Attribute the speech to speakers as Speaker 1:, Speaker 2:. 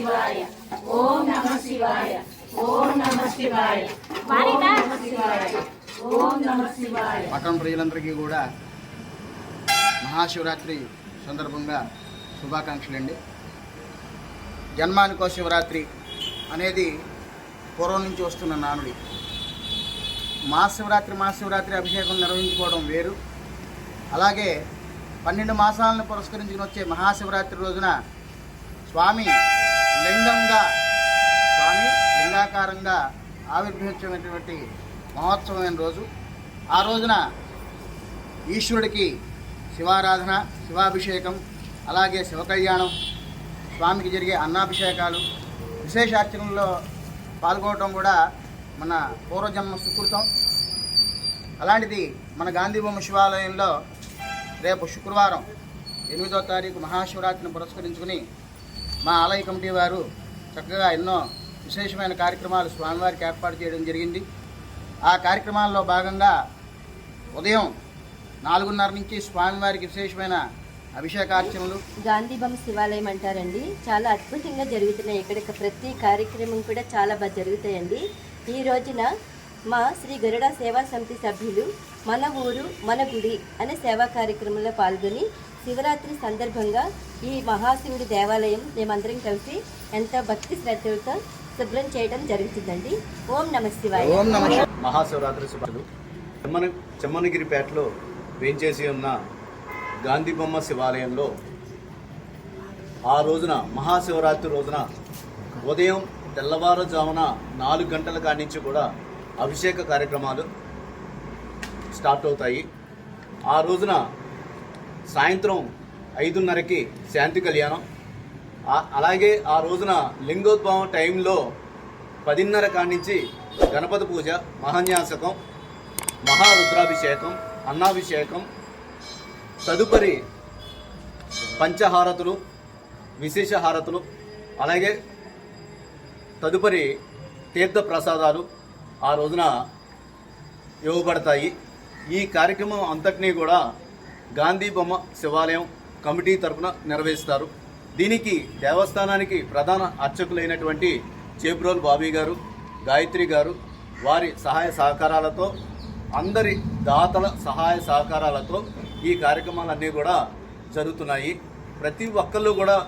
Speaker 1: శివాయ. ఓం నమ శివాయ. ఓం నమ శివాయ. ఓం నమ శివాయ. ఓం నమ శివాయ.
Speaker 2: పట్టణ ప్రజలందరికీ కూడా మహాశివరాత్రి సందర్భంగా శుభాకాంక్షలు అండి జన్మానికో శివరాత్రి అనేది పూర్వం నుంచి వస్తున్న నానుడి. మహాశివరాత్రి మహాశివరాత్రి అభిషేకం నిర్వహించుకోవడం వేరు. అలాగే పన్నెండు మాసాలను పురస్కరించుకుని వచ్చే మహాశివరాత్రి రోజున స్వామి లింగంగా స్వామి లింగాకారంగా ఆవిర్భవించినటువంటి మహోత్సవమైన రోజు. ఆ రోజున ఈశ్వరుడికి శివారాధన శివాభిషేకం అలాగే శివకళ్యాణం స్వామికి జరిగే అన్నాభిషేకాలు విశేషార్చనల్లో పాల్గొనడం కూడా మన పూర్వజన్మ సుకృతం. అలాంటిది మన గాంధీ బొమ్మ శివాలయంలో రేపు శుక్రవారం ఎనిమిదో తారీఖు మహాశివరాత్రిని పురస్కరించుకుని మా ఆలయ కమిటీ వారు చక్కగా ఎన్నో విశేషమైన కార్యక్రమాలు స్వామివారికి ఏర్పాటు చేయడం జరిగింది. ఆ కార్యక్రమాల్లో భాగంగా ఉదయం నాలుగున్నర నుంచి స్వామివారికి విశేషమైన అభిషేకార్చనలు.
Speaker 3: గాంధీబొమ్మ శివాలయం అంటారండి. చాలా అద్భుతంగా జరుగుతున్నాయి. ఇక్కడ ప్రతి కార్యక్రమం కూడా చాలా బాగా జరుగుతాయండి. ఈ రోజున మా శ్రీ గరుడ సేవా సమితి సభ్యులు మన ఊరు మన గుడి అనే సేవా కార్యక్రమంలో పాల్గొని శివరాత్రి సందర్భంగా ఈ మహాశివుడి దేవాలయం మేమందరం కలిసి ఎంతో భక్తి శ్రద్ధలతో శుభ్రం చేయడం జరుగుతుందండి. ఓం నమ శివాయ.
Speaker 4: మహాశివరాత్రి శుభాలు చెమ్మన చెమ్మనగిరిపేటలో వేంచేసి ఉన్న గాంధీ బొమ్మ శివాలయంలో ఆ రోజున మహాశివరాత్రి రోజున ఉదయం తెల్లవారుజామున నాలుగు గంటల కాడి నుంచి కూడా అభిషేక కార్యక్రమాలు స్టార్ట్ అవుతాయి. ఆ రోజున సాయంత్రం ఐదున్నరకి శాంతి కళ్యాణం. అలాగే ఆ రోజున లింగోద్భవం టైంలో పదిన్నర కాడి నుంచి గణపతి పూజ మహాన్యాసకం మహారుద్రాభిషేకం అన్నాభిషేకం తదుపరి పంచహారతులు విశేష హారతులు అలాగే తదుపరి తీర్థ ప్రసాదాలు ఆ రోజున ఇవ్వబడతాయి. ఈ కార్యక్రమం అంతటినీ కూడా గాంధీ బొమ్మ శివాలయం కమిటీ తరపున నిర్వహిస్తారు దీనికి దేవస్థానానికి ప్రధాన అర్చకులైనటువంటి చేబ్రోల్ బాబీ గారు గాయత్రి గారు వారి సహాయ సహకారాలతో అందరి దాతల సహాయ సహకారాలతో ఈ కార్యక్రమాలన్నీ కూడా జరుగుతున్నాయి. ప్రతి ఒక్కళ్ళు కూడా